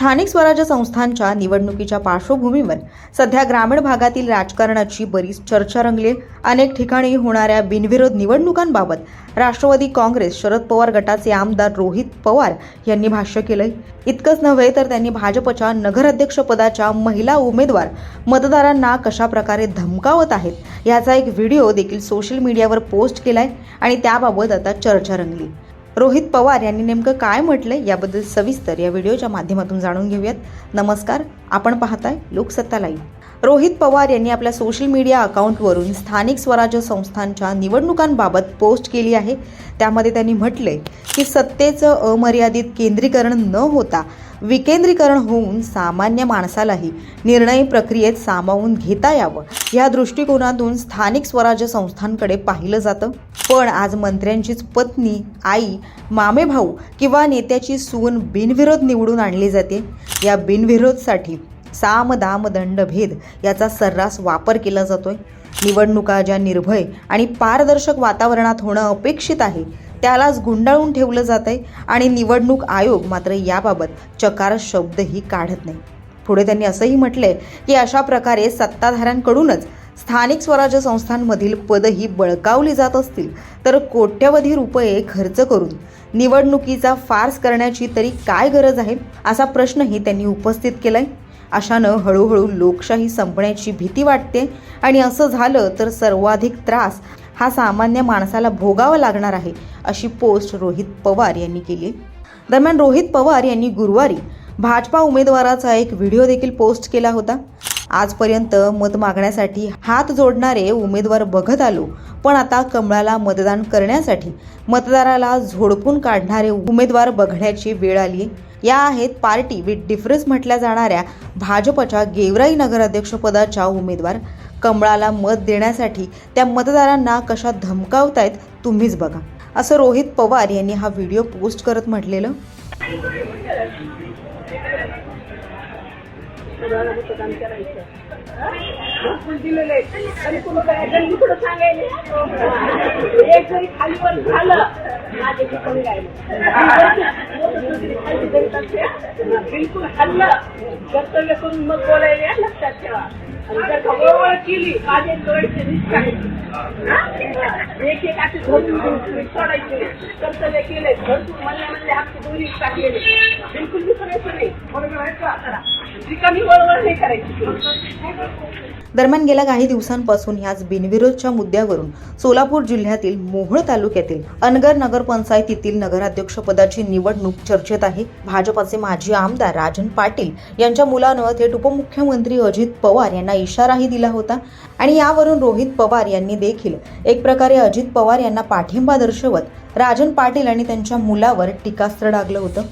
स्थानिक स्वराज्य संस्थांच्या निवडणुकीच्या पार्श्वभूमीवर सध्या ग्रामीण भागातील राजकारणाची बरीच चर्चा रंगली. अनेक ठिकाणी होणाऱ्या बिनविरोध निवडणुकांबाबत राष्ट्रवादी काँग्रेस शरद पवार गटाचे आमदार रोहित पवार यांनी भाष्य केलंय. इतकंच नव्हे तर त्यांनी भाजपच्या नगराध्यक्षपदाच्या महिला उमेदवार मतदारांना कशा प्रकारे धमकावत आहेत याचा एक व्हिडिओ देखील सोशल मीडियावर पोस्ट केलाय आणि त्याबाबत आता चर्चा रंगली. रोहित पवार यांनी नेमकं काय म्हटलंय याबद्दल सविस्तर या व्हिडिओच्या माध्यमातून जाणून घेऊयात. नमस्कार आपण पाहताय लोकसत्ता लाईव्ह. रोहित पवार यांनी आपल्या सोशल मीडिया अकाउंटवरून स्थानिक स्वराज्य संस्थांच्या निवडणुकांबाबत पोस्ट केली आहे. त्यामध्ये त्यांनी म्हटलंय की सत्तेचं अमर्यादित केंद्रीकरण न होता विकेंद्रीकरण होऊन सामान्य माणसालाही निर्णय प्रक्रियेत सामावून घेता यावं या दृष्टिकोनातून स्थानिक स्वराज्य संस्थांकडे पाहिलं जातं. पण आज मंत्र्यांचीच पत्नी आई मामे भाऊ किंवा नेत्याची सून बिनविरोध निवडून आणली जाते. या बिनविरोधसाठी साम दाम दंड भेद याचा सर्रास वापर केला जातोय. निवडणुका ज्या निर्भय आणि पारदर्शक वातावरणात होणं अपेक्षित आहे त्यालाच गुंडाळून ठेवलं जात आहे आणि निवडणूक आयोग मात्र याबाबत चकार शब्दही काढत नाही. पुढे त्यांनी असंही म्हटलंय की अशा प्रकारे सत्ताधाऱ्यांकडूनच स्थानिक स्वराज्य संस्थांमधील पदही बळकावली जात असतील तर कोट्यवधी रुपये खर्च करून निवडणुकीचा फार्स करण्याची तरी काय गरज आहे असा प्रश्नही त्यांनी उपस्थित केलाय. अशानं हळूहळू लोकशाही संपण्याची भीती वाटते आणि असं झालं तर सर्वाधिक त्रास हा सामान्य माणसाला भोगावा लागणार आहे अशी पोस्ट रोहित पवार यांनी केली दरम्यान रोहित पवार यांनी गुरुवारी भाजपा उमेदवाराचा एक व्हिडिओ देखील पोस्ट केला होता. आजपर्यंत मत मागण्यासाठी हात जोडणारे उमेदवार बघत आलो पण आता कमळाला मतदान करण्यासाठी मतदाराला झोडपून काढणारे उमेदवार बघण्याची वेळ आली या आहेत पार्टी विथ डिफरन्स म्हटल्या जाणाऱ्या भाजपच्या गेवराई नगराध्यक्षपदाच्या उमेदवार. कमळाला मत देण्यासाठी त्या मतदारांना कशा धमकावतायत तुम्हीच बघा. असं रोहित पवार यांनी हा व्हिडिओ पोस्ट करत म्हटलेलं. बिलकुल हल्लं. कर्तव्य करून मग बोलायला लक्षात ठेवा. जर केली. माझे डोळ्याचे रिस्क आहे एक एक असे धरून सोडायचे. कर्तव्य केले. भरपूर म्हणले म्हणले आमची दोन्ही टाकलेले. बिलकुल विसरायचं नाही. बरोबर आहे का? रिकामी वळवळ नाही करायची. दरम्यान गेल्या काही दिवसांपासून ह्याच बिनविरोधच्या मुद्द्यावरून सोलापूर जिल्ह्यातील मोहोळ तालुक्यातील अनगर नगरपंचायतीतील नगराध्यक्षपदाची निवडणूक चर्चेत आहे. भाजपाचे माजी आमदार राजन पाटील यांच्या मुलानं थेट उपमुख्यमंत्री अजित पवार यांना इशाराही दिला होता. आणि यावरून रोहित पवार यांनी देखील एक प्रकारे अजित पवार यांना पाठिंबा दर्शवत राजन पाटील आणि त्यांच्या मुलावर टीकास्त्र डागलं होतं.